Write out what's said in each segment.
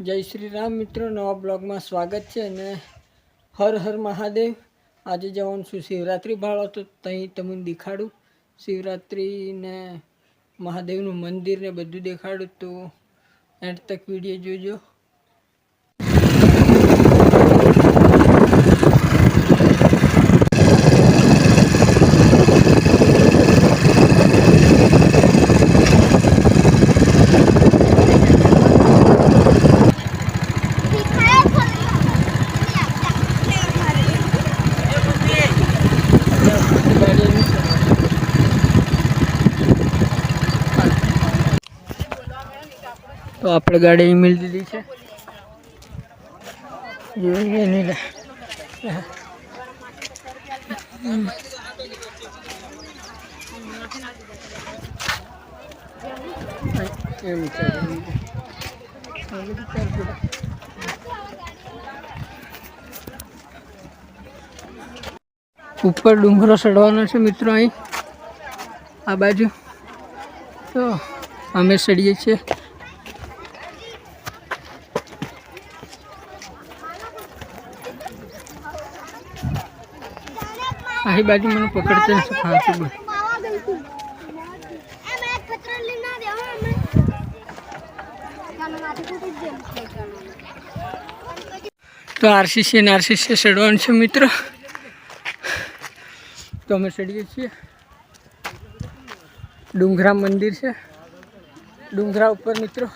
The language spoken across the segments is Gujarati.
જય શ્રી રામ મિત્રો, નવા બ્લોગમાં સ્વાગત છે અને હર હર મહાદેવ. આજે જવાનું છું શિવરાત્રિ ભાળો, તો ત્યાં તમને દેખાડું. શિવરાત્રિને મહાદેવનું મંદિર ને બધું દેખાડું, તો એન્ડ તક વીડિયો જોજો. તો આપણે ગાડી મિલ દીધી છે. જોઈએ નહીં. ઉપર ડુંગરો ચડવાનો છે મિત્રો અહીં. આ બાજુ. તો અમે ચડીએ છીએ. આહી બાજુ મને પકડતે ખાતું બસ. તો આરસીસી અને આરસીસી ચડવાનું છે મિત્રો. તો અમે ચડીએ છીએ. ડુંગરા મંદિર છે. ડુંગરા ઉપર મિત્રો.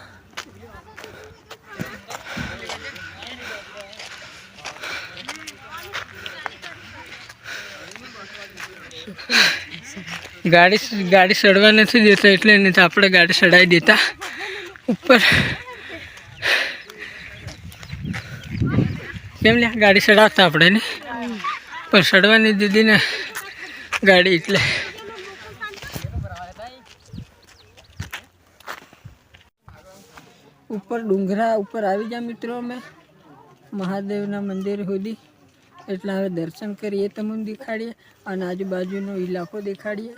ગાડી ગાડી ચડવા નથી દેતા એટલે નહીં તો આપણે ગાડી ચડાવી દેતા. ઉપર. કેમ લે ગાડી ચડાવતા આપણે ને? પણ ચડવાની દીધી ને ગાડી એટલે. ઉપર ડુંગરા ઉપર આવી ગયા મિત્રો અમે. મહાદેવના મંદિર સુધી. એટલે હવે દર્શન કરીએ તમને દેખાડીએ. અને આજુબાજુનો ઇલાકો દેખાડીએ.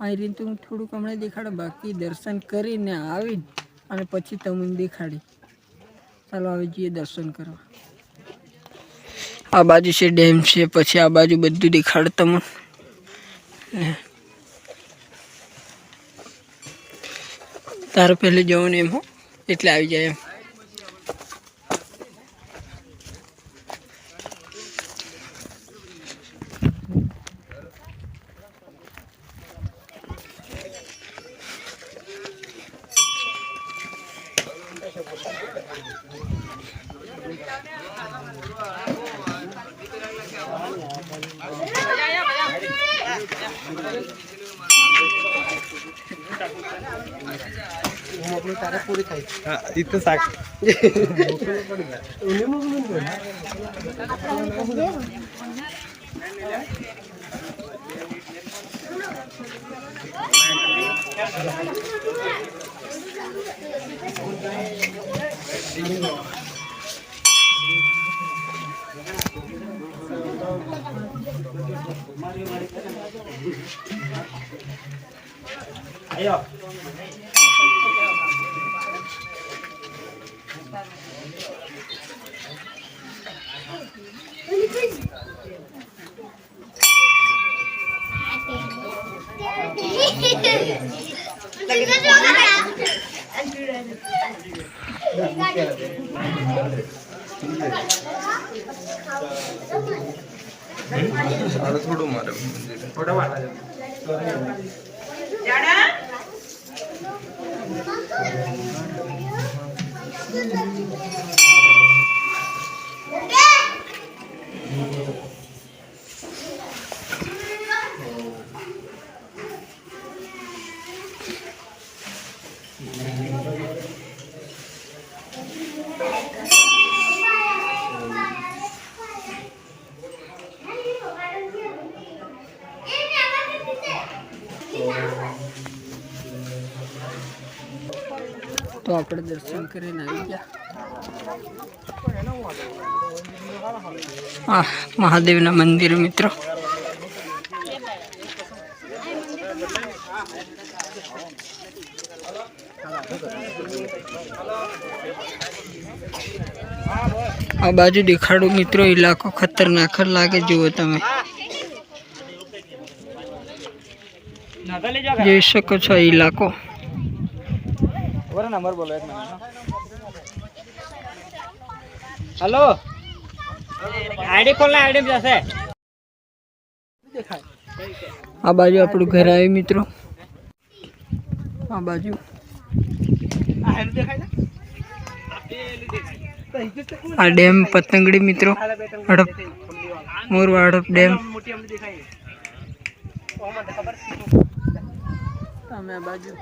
અહીં રીતે હું થોડુંક હમણાં દેખાડો, બાકી દર્શન કરીને આવીને અને પછી તમને દેખાડી. ચાલો આવી જઈએ દર્શન કરવા. આ બાજુ છે ડેમ છે, પછી આ બાજુ બધું દેખાડ તમને. તારે પહેલે જવાનું એમ હો, એટલે આવી જાય એમ. हा, इथं साक आता थोडं मार તો આપણે દર્શન કરીને આવી ગયા. આ મહાદેવના મંદિર મિત્રો. આ બાજુ દેખાડું મિત્રો ઇલાકો ખતરનાક લાગે, જુઓ તમે. જોઈ શકો છો આ ઇલાકો નંબર બોલો એક હલો. આઈડી ખોલ આઈડી જશે. આ બાજુ આપણું ઘર આવ્યું મિત્રો. આ બાજુ. આ ડેમ પતંગડી મિત્રો. હડપ. મોરવા હડપ ડેમ. તમે આ બાજુ.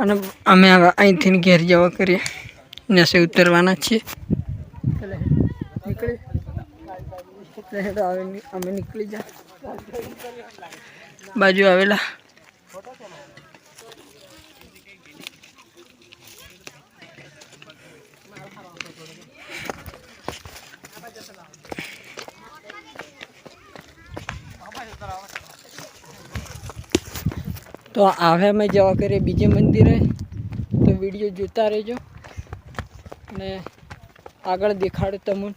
અને અમે હવે અહીંથી ઘેર જવા કરીએ. નસે ઉતરવાના છીએ. નીકળી અમે નીકળી જા બાજુ આવેલા. તો આવે અમે જવા કરીએ બીજે મંદિરે. તો વીડિયો જોતા રહેજો. અને આગળ દેખાડો તમને.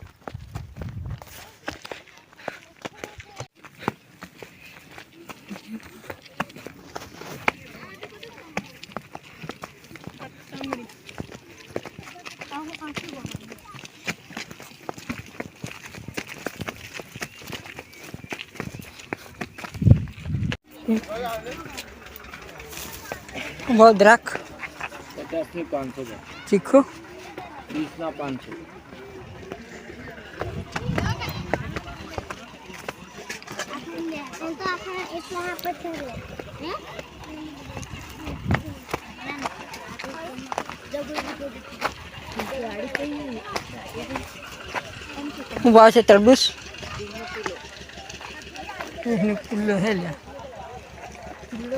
બહુ દ્રાક પચાસની પાંચસો ચીખો વીસ ના પાંચસો હે હું ભાવ છે હે લ્યા મને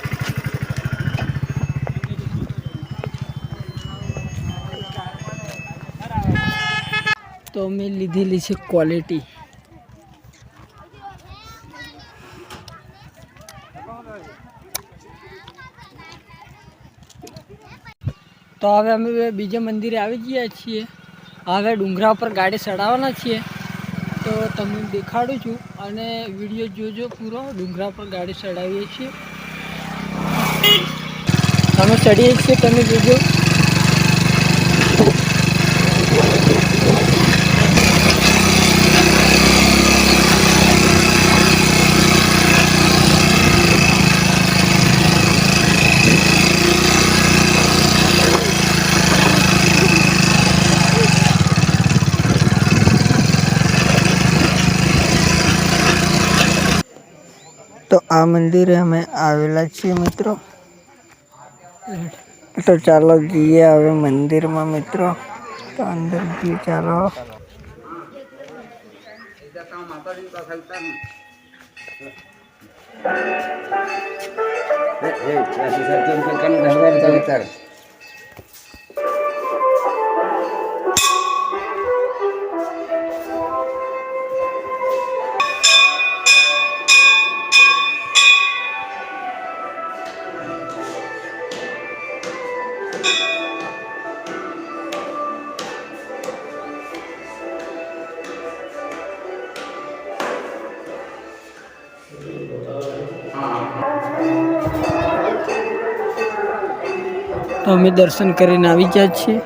તો મેં લીધેલી છે ક્વોલિટી તો હવે અમે બીજા મંદિરે આવી ગયા છીએ. હવે ડુંગરા પર ગાડી ચડાવવાના છીએ. તો તમને દેખાડું છું અને વીડિયો જોજો પૂરો. ડુંગરા પર ગાડી ચડાવીએ છીએ. અમે ચડીએ છીએ, તમે જોજો. તો આ મંદિરે અમે આવેલા છીએ મિત્રો તો ચાલો જઈએ હવે મંદિરમાં મિત્રો તો અંદર જઈએ ચાલો તો અમે દર્શન કરીને આવી ગયા છીએ.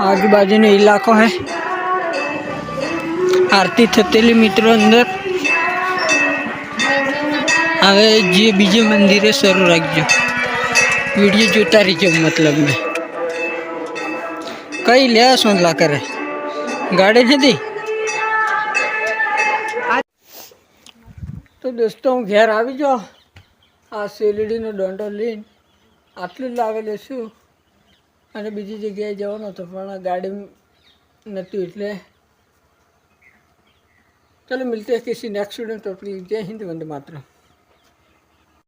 આજુબાજુનો ઇલાકો હે. આરતી થતેલી મિત્રો અંદર. હવે જે બીજે મંદિરે શરૂ રાખજો. વીડિયો જોતા રહી રહીજો મતલબ મેં. કઈ લે સોંદલા કરે? ગાડી નથી? તો દોસ્તો, હું ઘેર આવી જાઉં આ શેલડીનો દોંડો લઈને આટલું લાવેલું છું. અને બીજી જગ્યાએ જવાનો હતો, પણ ગાડી નહોતું એટલે. ચાલો મિલતે કિસી નેક્સ્ટ સ્ટુડન્ટ ટોપિક જય હિન્દ, વંદ માત્ર